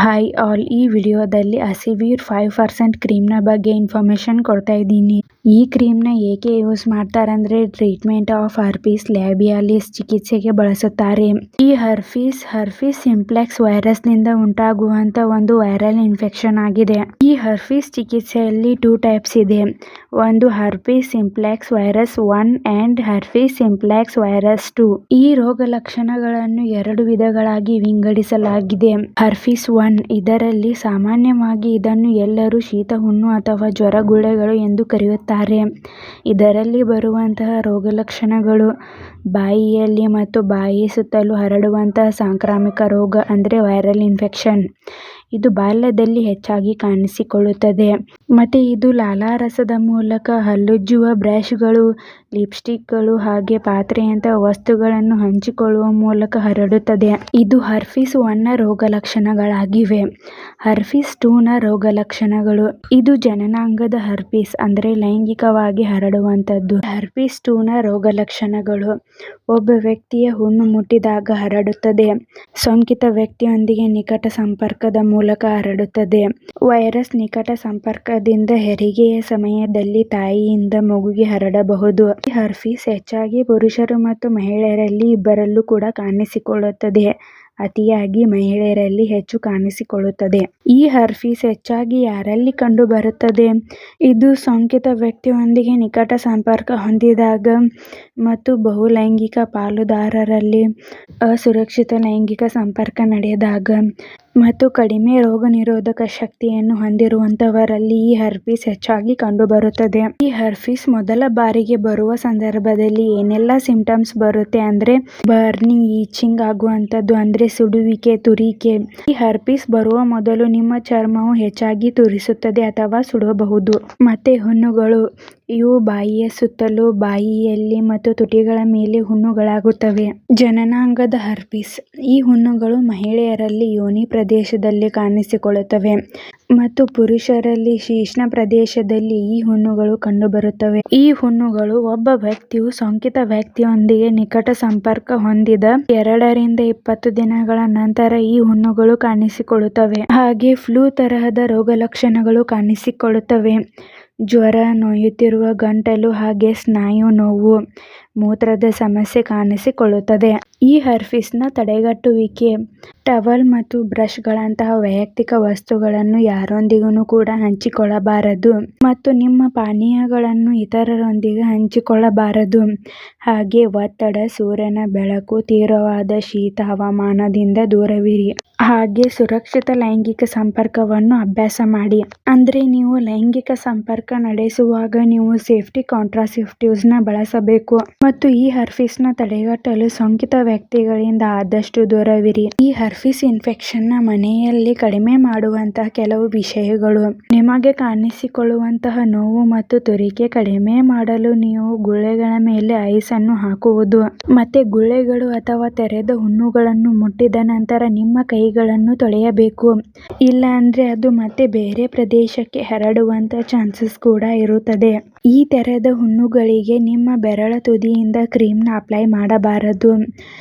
Hi all ಈ ವಿಡಿಯೋದಲ್ಲಿ ಅಸಿವಿರ್ five percent ಕ್ರೀಮ್ನ ಬಗ್ಗೆ ಇನ್ಫಾರ್ಮೇಷನ್ ಕೊಡ್ತಾ ಇದ್ದೀನಿ ಈ ಕ್ರೀಮ್ನ ಏಕೆ ಯೂಸ್ ಮಾಡ್ತಾರಂದ್ರೆ ಟ್ರೀಟ್ಮೆಂಟ್ ಆಫ್ ಹರ್ಪೀಸ್ ಲ್ಯಾಬಿಯಾಲಿಸ್ ಚಿಕಿತ್ಸೆಗೆ ಬಳಸುತ್ತಾರೆ. ಈ ಹರ್ಪೀಸ್ ಹರ್ಪೀಸ್ ಸಿಂಪ್ಲೆಕ್ಸ್ ವೈರಸ್ನಿಂದ ಉಂಟಾಗುವಂತ ಒಂದು ವೈರಲ್ ಇನ್ಫೆಕ್ಷನ್ ಆಗಿದೆ. ಈ ಹರ್ಪೀಸ್ ಚಿಕಿತ್ಸೆಯಲ್ಲಿ ಟೂ ಟೈಪ್ಸ್ ಇದೆ. ಒಂದು herpes simplex virus one and herpes simplex virus two. ಈ ರೋಗ ಲಕ್ಷಣಗಳನ್ನು ಎರಡು ವಿಧಗಳಾಗಿ ವಿಂಗಡಿಸಲಾಗಿದೆ. ಹರ್ಪೀಸ್ ಒನ್ ಇದರಲ್ಲಿ ಸಾಮಾನ್ಯವಾಗಿ ಇದನ್ನು ಎಲ್ಲರೂ ಶೀತ, ಹುಣ್ಣು ಅಥವಾ ಜ್ವರ ಗುಳೆಗಳು ಎಂದು ಕರೆಯುತ್ತಾರೆ. ಇದರಲ್ಲಿ ಬರುವಂತಹ ರೋಗಲಕ್ಷಣಗಳು ಬಾಯಿಯಲ್ಲಿ ಮತ್ತು ಬಾಯಿ ಸುತ್ತಲೂ ಹರಡುವಂತಹ ಸಾಂಕ್ರಾಮಿಕ ರೋಗ ಅಂದರೆ ವೈರಲ್ ಇನ್ಫೆಕ್ಷನ್. ಇದು ಬಾಲ್ಯದಲ್ಲಿ ಹೆಚ್ಚಾಗಿ ಕಾಣಿಸಿಕೊಳ್ಳುತ್ತದೆ. ಮತ್ತೆ ಇದು ಲಾಲಾರಸದ ಮೂಲಕ ಹಲ್ಲುಜ್ಜುವ ಬ್ರಷ್ಗಳು, ಲಿಪ್ಸ್ಟಿಕ್ಗಳು ಹಾಗೆ ಪಾತ್ರೆಯಂತಹ ವಸ್ತುಗಳನ್ನು ಹಂಚಿಕೊಳ್ಳುವ ಮೂಲಕ ಹರಡುತ್ತದೆ. ಇದು ಹರ್ಫಿಸ್ ಒನ್ನ ರೋಗಲಕ್ಷಣಗಳಾಗಿವೆ ಹರ್ಪೀಸ್ ಟೂನ ರೋಗಲಕ್ಷಣಗಳು ಇದು ಜನನಾಂಗದ ಹರ್ಪಿಸ್ ಅಂದರೆ ಲೈಂಗಿಕವಾಗಿ ಹರಡುವಂಥದ್ದು. ಹರ್ಪಿಸ್ ಟೂನ ರೋಗಲಕ್ಷಣಗಳು ಒಬ್ಬ ವ್ಯಕ್ತಿಯ ಹುಣ್ಣು ಮುಟ್ಟಿದಾಗ ಹರಡುತ್ತದೆ. ಸೋಂಕಿತ ವ್ಯಕ್ತಿಯೊಂದಿಗೆ ನಿಕಟ ಸಂಪರ್ಕದ ಮೂಲಕ ಹರಡುತ್ತದೆ. ವೈರಸ್ ನಿಕಟ ಸಂಪರ್ಕದಿಂದ ಹೆರಿಗೆಯ ಸಮಯದಲ್ಲಿ ತಾಯಿಯಿಂದ ಮಗುವಿಗೆ ಹರಡಬಹುದು. ಈ ಹರ್ಫಿಸ್ ಹೆಚ್ಚಾಗಿ ಪುರುಷರು ಮತ್ತು ಮಹಿಳೆಯರಲ್ಲಿ ಇಬ್ಬರಲ್ಲೂ ಕೂಡ ಕಾಣಿಸಿಕೊಳ್ಳುತ್ತದೆ. ಅತಿಯಾಗಿ ಮಹಿಳೆಯರಲ್ಲಿ ಹೆಚ್ಚು ಕಾಣಿಸಿಕೊಳ್ಳುತ್ತದೆ. ಈ ಹರ್ಫೀಸ್ ಹೆಚ್ಚಾಗಿ ಯಾರಲ್ಲಿ ಕಂಡುಬರುತ್ತದೆ? ಇದು ಸೋಂಕಿತ ವ್ಯಕ್ತಿಯೊಂದಿಗೆ ನಿಕಟ ಸಂಪರ್ಕ ಹೊಂದಿದಾಗ ಮತ್ತು ಬಹುಲೈಂಗಿಕ ಪಾಲುದಾರರಲ್ಲಿ ಅಸುರಕ್ಷಿತ ಲೈಂಗಿಕ ಸಂಪರ್ಕ ನಡೆದಾಗ ಮತ್ತು ಕಡಿಮೆ ರೋಗನಿರೋಧಕ ಶಕ್ತಿಯನ್ನು ಹೊಂದಿರುವಂತವರಲ್ಲಿ ಈ ಹರ್ಫೀಸ್ ಹೆಚ್ಚಾಗಿ ಕಂಡುಬರುತ್ತದೆ. ಈ ಹರ್ಫೀಸ್ ಮೊದಲ ಬಾರಿಗೆ ಬರುವ ಸಂದರ್ಭದಲ್ಲಿ ಏನೆಲ್ಲ ಸಿಂಪ್ಟಮ್ಸ್ ಬರುತ್ತೆ ಅಂದ್ರೆ ಬರ್ನಿಂಗ್ ಈಚಿಂಗ್ ಆಗುವಂತದ್ದು ಅಂದ್ರೆ ಸುಡುವಿಕೆ ತುರಿಕೆ ಈ ಹರ್ಪಿಸ್ ಬರುವ ಮೊದಲು ನಿಮ್ಮ ಚರ್ಮವು ಹೆಚ್ಚಾಗಿ ತುರಿಸುತ್ತದೆ ಅಥವಾ ಸುಡಬಹುದು. ಮತ್ತೆ ಹುಣ್ಣುಗಳು ಇವು ಬಾಯಿಯ ಸುತ್ತಲೂ, ಬಾಯಿಯಲ್ಲಿ ಮತ್ತು ತುಟಿಗಳ ಮೇಲೆ ಹುಣ್ಣುಗಳಾಗುತ್ತವೆ. ಜನನಾಂಗದ ಹರ್ಪಿಸ್. ಈ ಹುಣ್ಣುಗಳು ಮಹಿಳೆಯರಲ್ಲಿ ಯೋನಿ ಪ್ರದೇಶದಲ್ಲಿ ಕಾಣಿಸಿಕೊಳ್ಳುತ್ತವೆ ಮತ್ತು ಪುರುಷರಲ್ಲಿ ಶೀಷ್ಣ ಪ್ರದೇಶದಲ್ಲಿ ಈ ಹುಣ್ಣುಗಳು ಕಂಡುಬರುತ್ತವೆ. ಈ ಹುಣ್ಣುಗಳು ಒಬ್ಬ ವ್ಯಕ್ತಿಯು ಸೋಂಕಿತ ವ್ಯಕ್ತಿಯೊಂದಿಗೆ ನಿಕಟ ಸಂಪರ್ಕ ಹೊಂದಿದ ಎರಡರಿಂದ ಇಪ್ಪತ್ತು ದಿನಗಳ ನಂತರ ಈ ಹುಣ್ಣುಗಳು ಕಾಣಿಸಿಕೊಳ್ಳುತ್ತವೆ. ಹಾಗೆ ಫ್ಲೂ ತರಹದ ರೋಗಲಕ್ಷಣಗಳು ಕಾಣಿಸಿಕೊಳ್ಳುತ್ತವೆ. ಜ್ವರ ನೋಯುತ್ತಿರುವ ಗಂಟಲು ಹಾಗೆ ಸ್ನಾಯು ನೋವು ಮೂತ್ರದ ಸಮಸ್ಯೆ ಕಾಣಿಸಿಕೊಳ್ಳುತ್ತದೆ. ಈ ಹರ್ಪೀಸ್ನ ತಡೆಗಟ್ಟುವಿಕೆ, ಟವಲ್ ಮತ್ತು ಬ್ರಷ್ಗಳಂತಹ ವೈಯಕ್ತಿಕ ವಸ್ತುಗಳನ್ನು ಯಾರೊಂದಿಗೂ ಕೂಡ ಹಂಚಿಕೊಳ್ಳಬಾರದು ಮತ್ತು ನಿಮ್ಮ ಪಾನೀಯಗಳನ್ನು ಇತರರೊಂದಿಗೆ ಹಂಚಿಕೊಳ್ಳಬಾರದು. ಹಾಗೆ ಒತ್ತಡ ಸೂರ್ಯನ ಬೆಳಕು, ತೀವ್ರವಾದ ಶೀತ, ಹವಾಮಾನದಿಂದ ದೂರವಿರಿ. ಹಾಗೆ ಸುರಕ್ಷಿತ ಲೈಂಗಿಕ ಸಂಪರ್ಕವನ್ನು ಅಭ್ಯಾಸ ಮಾಡಿ. ಅಂದ್ರೆ ನೀವು ಲೈಂಗಿಕ ಸಂಪರ್ಕ ನಡೆಸುವಾಗ ನೀವು ಸೇಫ್ಟಿ, ಕಾಂಟ್ರಾಸೆಪ್ಟಿವ್ಸ್ನ ಬಳಸಬೇಕು. ಮತ್ತು ಈ ಹರ್ಪಿಸ್ನ ತಡೆಗಟ್ಟಲು ಸೋಂಕಿತ ವ್ಯಕ್ತಿಗಳಿಂದ ಆದಷ್ಟು ದೂರವಿರಿ. ಈ ಹರ್ಫಿಸ್ ಇನ್ಫೆಕ್ಷನ್ನ ಮನೆಯಲ್ಲಿ ಕಡಿಮೆ ಮಾಡುವಂತಹ ಕೆಲವು ವಿಷಯಗಳು. ನಿಮಗೆ ಕಾಣಿಸಿಕೊಳ್ಳುವಂತಹ ನೋವು ಮತ್ತು ತುರಿಕೆ ಕಡಿಮೆ ಮಾಡಲು ನೀವು ಗುಳ್ಳೆಗಳ ಮೇಲೆ ಐಸ್ ಅನ್ನು ಹಾಕುವುದು. ಮತ್ತೆ ಗುಳ್ಳೆಗಳು ಅಥವಾ ತೆರೆದ ಹುಣ್ಣುಗಳನ್ನು ಮುಟ್ಟಿದ ನಂತರ ನಿಮ್ಮ ಕೈಗಳನ್ನು ತೊಳೆಯಬೇಕು. ಇಲ್ಲ ಅಂದ್ರೆ ಅದು ಮತ್ತೆ ಬೇರೆ ಪ್ರದೇಶಕ್ಕೆ ಹರಡುವಂತ ಚಾನ್ಸಸ್ ಕೂಡ ಇರುತ್ತದೆ. ಈ ತೆರೆದ ಹುಣ್ಣುಗಳಿಗೆ ನಿಮ್ಮ ಬೆರಳ ತುದಿಯಿಂದ ಕ್ರೀಮ್ನ ಅಪ್ಲೈ ಮಾಡಬಾರದು.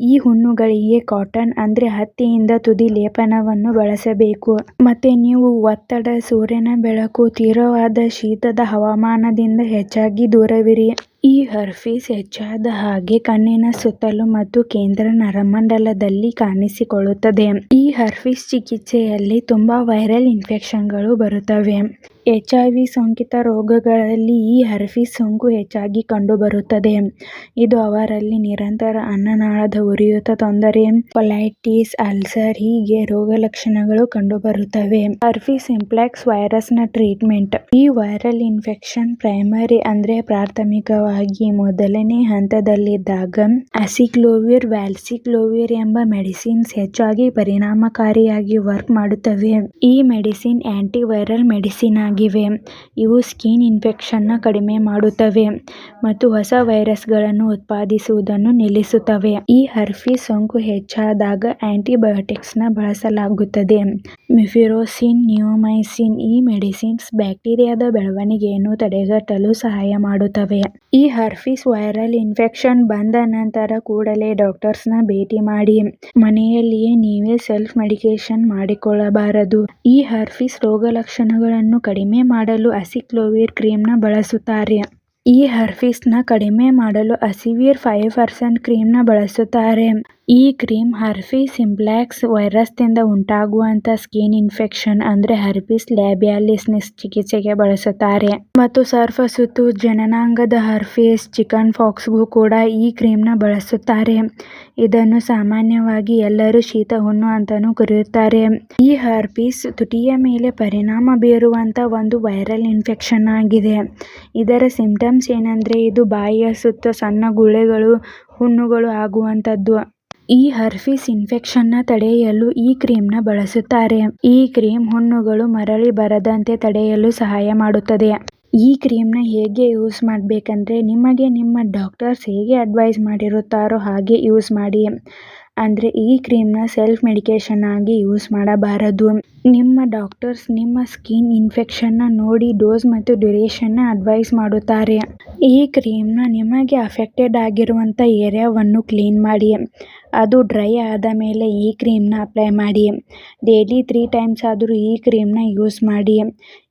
ಈ ಹುಣ್ಣುಗಳಿಗೆ ಕಾಟನ್ ಅಂದ್ರೆ ಹತ್ತಿಯಿಂದ ತುದಿ ಲೇಪನವನ್ನು ಬಳಸಬೇಕು. ಮತ್ತೆ ನೀವು ಒತ್ತಡ, ಸೂರ್ಯನ ಬೆಳಕು ತೀವ್ರವಾದ ಶೀತದ ಹವಾಮಾನದಿಂದ ಹೆಚ್ಚಾಗಿ ದೂರವಿರಿ. ಈ ಹರ್ಪೀಸ್ ಹೆಚ್ಚಾದ ಹಾಗೆ ಕಣ್ಣಿನ ಸುತ್ತಲೂ ಮತ್ತು ಕೇಂದ್ರ ನರಮಂಡಲದಲ್ಲಿ ಕಾಣಿಸಿಕೊಳ್ಳುತ್ತದೆ. ಈ ಹರ್ಪೀಸ್ ಚಿಕಿತ್ಸೆಯಲ್ಲಿ ತುಂಬಾ ವೈರಲ್ ಇನ್ಫೆಕ್ಷನ್ಗಳು ಬರುತ್ತವೆ. ಎಚ್ ಐ ವಿ ಸೋಂಕಿತ ರೋಗಗಳಲ್ಲಿ ಈ ಹರ್ಪೀಸ್ ಸೋಂಕು ಹೆಚ್ಚಾಗಿ ಕಂಡುಬರುತ್ತದೆ. ಇದು ಅವರಲ್ಲಿ ನಿರಂತರ ಅನ್ನನಾಳದ ಉರಿಯೂತ ತೊಂದರೆ ಕೊಲೈಟಿಸ್ ಅಲ್ಸರ್ ಹೀಗೆ ರೋಗಲಕ್ಷಣಗಳು ಕಂಡುಬರುತ್ತವೆ. ಹರ್ಪೀಸ್ ಸಿಂಪ್ಲೆಕ್ಸ್ ವೈರಸ್ನ ಟ್ರೀಟ್ಮೆಂಟ್. ಈ ವೈರಲ್ ಇನ್ಫೆಕ್ಷನ್ ಪ್ರೈಮರಿ ಅಂದ್ರೆ ಪ್ರಾಥಮಿಕವಾಗಿ ಮೊದಲನೇ ಹಂತದಲ್ಲಿದ್ದಾಗ ಅಸಿಕ್ಲೋವಿರ್, ವ್ಯಾಲ್ಸಿಕ್ಲೋವಿರ್ ಎಂಬ ಮೆಡಿಸಿನ್ಸ್ ಹೆಚ್ಚಾಗಿ ಪರಿಣಾಮಕಾರಿಯಾಗಿ ವರ್ಕ್ ಮಾಡುತ್ತವೆ. ಈ ಮೆಡಿಸಿನ್ ಆಂಟಿ ವೈರಲ್ ಮೆಡಿಸಿನ್ ಆಗಿವೆ. ಇವು ಸ್ಕಿನ್ನ ಕಡಿಮೆ ಮಾಡುತ್ತವೆ ಮತ್ತು ಹೊಸ ವೈರಸ್ಗಳನ್ನು ಉತ್ಪಾದಿಸುವುದನ್ನು ನಿಲ್ಲಿಸುತ್ತವೆ. ಈ ಹರ್ಪೀಸ್ ಸೋಂಕು ಹೆಚ್ಚಾದಾಗ ಆಂಟಿಬಯೋಟಿಕ್ಸ್ನ ಬಳಸಲಾಗುತ್ತದೆ. ಮಿಫಿರೋಸಿನ್, ನಿಯೋಮೈಸಿನ್ ಈ ಮೆಡಿಸಿನ್ಸ್ ಬ್ಯಾಕ್ಟೀರಿಯಾದ ಬೆಳವಣಿಗೆಯನ್ನು ತಡೆಗಟ್ಟಲು ಸಹಾಯ ಮಾಡುತ್ತವೆ. ಈ ಹರ್ಪಿಸ್ ವೈರಲ್ ಇನ್ಫೆಕ್ಷನ್ ಬಂದ ನಂತರ ಕೂಡಲೇ ಡಾಕ್ಟರ್ಸ್ನ ಭೇಟಿ ಮಾಡಿ ಮನೆಯಲ್ಲಿಯೇ ನೀವೇ ಸೆಲ್ಫ್ ಮೆಡಿಕೇಶನ್ ಮಾಡಿಕೊಳ್ಳಬಾರದು. ಈ ಹರ್ಪಿಸ್ ರೋಗಲಕ್ಷಣಗಳನ್ನು ಕಡಿಮೆ ಮಾಡಲು ಅಸಿಕ್ಲೋವಿರ್ ಕ್ರೀಮ್ನ ಬಳಸುತ್ತಾರೆ. ಈ ಹರ್ಪಿಸ್ನ ಕಡಿಮೆ ಮಾಡಲು ಅಸಿವಿಯರ್ ಫೈವ್ ಪರ್ಸೆಂಟ್ ಕ್ರೀಮ್ನ ಬಳಸುತ್ತಾರೆ. ಈ ಕ್ರೀಮ್ ಹರ್ಪಿಸ್ ಸಿಂಪ್ಲೆಕ್ಸ್ ವೈರಸ್ನಿಂದ ಉಂಟಾಗುವಂತಹ ಸ್ಕಿನ್ ಇನ್ಫೆಕ್ಷನ್ ಅಂದ್ರೆ ಹರ್ಪಿಸ್ ಲ್ಯಾಬಿಯಾಲಿಸ್ನ ಚಿಕಿತ್ಸೆಗೆ ಬಳಸುತ್ತಾರೆ. ಮತ್ತು ಸರ್ಫ ಸುತ್ತು ಜನನಾಂಗದ ಹರ್ಪಿಸ್ ಚಿಕನ್ ಫಾಕ್ಸ್ಗೂ ಕೂಡ ಈ ಕ್ರೀಮ್ನ ಬಳಸುತ್ತಾರೆ. ಇದನ್ನು ಸಾಮಾನ್ಯವಾಗಿ ಎಲ್ಲರೂ ಶೀತ ಹುಣ್ಣು ಅಂತಾನೂ ಕರೆಯುತ್ತಾರೆ. ಈ ಹರ್ಪಿಸ್ ತುಟಿಯ ಮೇಲೆ ಪರಿಣಾಮ ಬೀರುವಂತ ಒಂದು ವೈರಲ್ ಇನ್ಫೆಕ್ಷನ್ ಆಗಿದೆ. ಇದರ ಸಿಂಪ್ಟಮ್ಸ್ ಏನಂದ್ರೆ ಇದು ಬಾಯಿಯ ಸುತ್ತ ಸಣ್ಣ ಗುಳೆಗಳು ಹುಣ್ಣುಗಳು ಆಗುವಂತದ್ದು ಈ ಹರ್ಪಿಸ್ ಇನ್ಫೆಕ್ಷನ್ನ ತಡೆಯಲು ಈ ಕ್ರೀಮ್ನ ಬಳಸುತ್ತಾರೆ. ಈ ಕ್ರೀಮ್ ಹುಣ್ಣುಗಳು ಮರಳಿ ಬರದಂತೆ ತಡೆಯಲು ಸಹಾಯ ಮಾಡುತ್ತದೆ. ಈ ಕ್ರೀಮ್ನ ಹೇಗೆ ಯೂಸ್ ಮಾಡಬೇಕಂದ್ರೆ ನಿಮಗೆ ನಿಮ್ಮ ಡಾಕ್ಟರ್ಸ್ ಹೇಗೆ ಅಡ್ವೈಸ್ ಮಾಡಿರುತ್ತಾರೋ ಹಾಗೆ ಯೂಸ್ ಮಾಡಿ. ಅಂದ್ರೆ ಈ ಕ್ರೀಮ್ನ ಸೆಲ್ಫ್ ಮೆಡಿಕೇಶನ್ ಆಗಿ ಯೂಸ್ ಮಾಡಬಾರದು. ನಿಮ್ಮ ಡಾಕ್ಟರ್ಸ್ ನಿಮ್ಮ ಸ್ಕಿನ್ ಇನ್ಫೆಕ್ಷನ್ನ ನೋಡಿ ಡೋಸ್ ಮತ್ತು ಡ್ಯೂರೇಷನ್ನ ಅಡ್ವೈಸ್ ಮಾಡುತ್ತಾರೆ. ಈ ಕ್ರೀಮ್ನ ನಿಮಗೆ ಅಫೆಕ್ಟೆಡ್ ಆಗಿರುವಂಥ ಏರಿಯಾವನ್ನು ಕ್ಲೀನ್ ಮಾಡಿ. ಅದು ಡ್ರೈ ಆದ ಮೇಲೆ ಈ ಕ್ರೀಮ್ನ ಅಪ್ಲೈ ಮಾಡಿ. ಡೈಲಿ ತ್ರೀ ಟೈಮ್ಸ್ ಆದರೂ ಈ ಕ್ರೀಮ್ನ ಯೂಸ್ ಮಾಡಿ.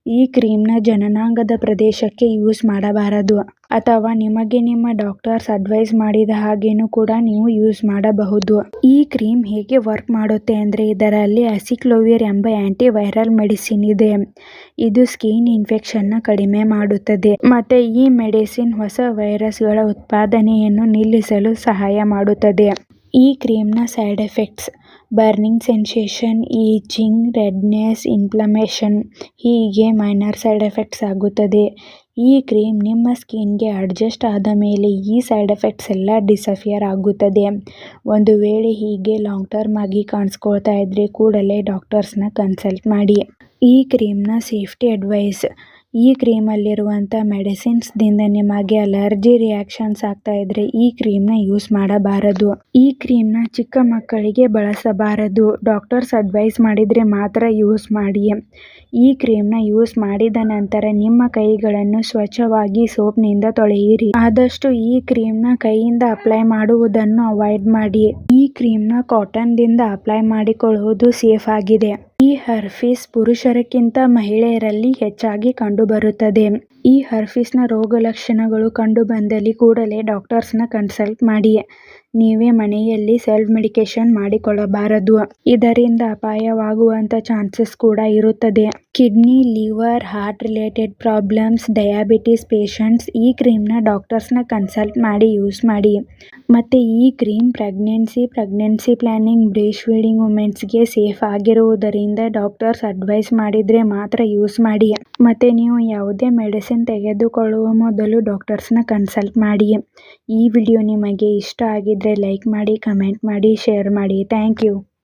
ಈ ಕ್ರೀಮ್ನ ಜನನಾಂಗದ ಪ್ರದೇಶಕ್ಕೆ ಯೂಸ್ ಮಾಡಬಾರದು. ಅಥವಾ ನಿಮಗೆ ನಿಮ್ಮ ಡಾಕ್ಟರ್ಸ್ ಅಡ್ವೈಸ್ ಮಾಡಿದ ಹಾಗೇನು ಕೂಡ ನೀವು ಯೂಸ್ ಮಾಡಬಹುದು. ಈ ಕ್ರೀಮ್ ಹೇಗೆ ವರ್ಕ್ ಮಾಡುತ್ತೆ ಅಂದರೆ ಇದರಲ್ಲಿ ಅಸಿಕ್ಲೋವಿಯರ್ ಎಂಬ ಆಂಟಿ ವೈರಲ್ ಮೆಡಿಸಿನ್ ಇದೆ. ಇದು ಸ್ಕಿನ್ ಇನ್ಫೆಕ್ಷನ್ನ ಕಡಿಮೆ ಮಾಡುತ್ತದೆ. ಮತ್ತು ಈ ಮೆಡಿಸಿನ್ ಹೊಸ ವೈರಸ್ಗಳ ಉತ್ಪಾದನೆಯನ್ನು ನಿಲ್ಲಿಸಲು ಸಹಾಯ ಮಾಡುತ್ತದೆ. ಈ ಕ್ರೀಮ್ನ side effects burning sensation itching redness, inflammation ಹೀಗೆ ಮೈನರ್ ಸೈಡ್ ಎಫೆಕ್ಟ್ಸ್ ಆಗುತ್ತದೆ. ಈ ಕ್ರೀಮ್ ನಿಮ್ಮ ಸ್ಕಿನ್ಗೆ ಅಡ್ಜಸ್ಟ್ ಆದ ಮೇಲೆ ಈ ಸೈಡ್ ಎಫೆಕ್ಟ್ಸ್ ಎಲ್ಲ ಡಿಸಪಿಯರ್ ಆಗುತ್ತದೆ. ಒಂದು ವೇಳೆ ಹೀಗೆ ಲಾಂಗ್ ಟರ್ಮ್ ಆಗಿ ಕಾಣಿಸ್ಕೊಳ್ತಾ ಇದ್ರೆ ಕೂಡಲೇ ಡಾಕ್ಟರ್ಸ್ನ ಕನ್ಸಲ್ಟ್ ಮಾಡಿ. ಈ ಕ್ರೀಮ್ನ ಸೇಫ್ಟಿ ಅಡ್ವೈಸ್ ಈ ಕ್ರೀಮಲ್ಲಿರುವಂಥ ಮೆಡಿಸಿನ್ಸ್ದಿಂದ ನಿಮಗೆ ಅಲರ್ಜಿ ರಿಯಾಕ್ಷನ್ಸ್ ಆಗ್ತಾ ಇದ್ರೆ ಈ ಕ್ರೀಮ್ನ ಯೂಸ್ ಮಾಡಬಾರದು. ಈ ಕ್ರೀಮ್ನ ಚಿಕ್ಕ ಮಕ್ಕಳಿಗೆ ಬಳಸಬಾರದು. ಡಾಕ್ಟರ್ಸ್ ಅಡ್ವೈಸ್ ಮಾಡಿದರೆ ಮಾತ್ರ ಯೂಸ್ ಮಾಡಿ. ಈ ಕ್ರೀಮ್ನ ಯೂಸ್ ಮಾಡಿದ ನಂತರ ನಿಮ್ಮ ಕೈಗಳನ್ನು ಸ್ವಚ್ಛವಾಗಿ ಸೋಪ್ನಿಂದ ತೊಳೆಯಿರಿ. ಆದಷ್ಟು ಈ ಕ್ರೀಮ್ನ ಕೈಯಿಂದ ಅಪ್ಲೈ ಮಾಡುವುದನ್ನು ಅವಾಯ್ಡ್ ಮಾಡಿ. ಈ ಕ್ರೀಮ್ನ ಕಾಟನ್ದಿಂದ ಅಪ್ಲೈ ಮಾಡಿಕೊಳ್ಳುವುದು ಸೇಫ್ ಆಗಿದೆ. ಈ ಹರ್ಪಿಸ್ ಪುರುಷರಕ್ಕಿಂತ ಮಹಿಳೆಯರಲ್ಲಿ ಹೆಚ್ಚಾಗಿ ಕಂಡುಬರುತ್ತದೆ. ಈ ಹರ್ಪಿಸ್ನ ರೋಗಲಕ್ಷಣಗಳು ಕಂಡುಬಂದಲ್ಲಿ ಕೂಡಲೇ ಡಾಕ್ಟರ್ಸ್ನ ಕನ್ಸಲ್ಟ್ ಮಾಡಿ. ನೀವೇ ಮನೆಯಲ್ಲಿ ಸೆಲ್ಫ್ ಮೆಡಿಕೇಶನ್ ಮಾಡಿಕೊಳ್ಳಬಾರದು. ಇದರಿಂದ ಅಪಾಯವಾಗುವಂತ ಚಾನ್ಸಸ್ ಕೂಡ ಇರುತ್ತದೆ. Kidney, liver, heart related problems, diabetes, patients ಈ ಕ್ರೀಮ್ನ ಡಾಕ್ಟರ್ಸ್ನ ಕನ್ಸಲ್ಟ್ ಮಾಡಿ ಯೂಸ್ ಮಾಡಿ. ಮತ್ತೆ ಈ cream pregnancy pregnancy planning breast feeding ವುಮೆನ್ಸ್ಗೆ safe ಆಗಿರುವುದರಿಂದ ಡಾಕ್ಟರ್ಸ್ ಅಡ್ವೈಸ್ ಮಾಡಿದರೆ ಮಾತ್ರ ಯೂಸ್ ಮಾಡಿ ಮತ್ತು ನೀವು ಯಾವುದೇ ಮೆಡಿಸಿನ್ ತೆಗೆದುಕೊಳ್ಳುವ ಮೊದಲು ಡಾಕ್ಟರ್ಸ್ನ ಕನ್ಸಲ್ಟ್ ಮಾಡಿ ಈ ವಿಡಿಯೋ ನಿಮಗೆ ಇಷ್ಟ ಆಗಿದ್ದರೆ ಲೈಕ್ ಮಾಡಿ, ಕಮೆಂಟ್ ಮಾಡಿ, ಶೇರ್ ಮಾಡಿ. Thank you.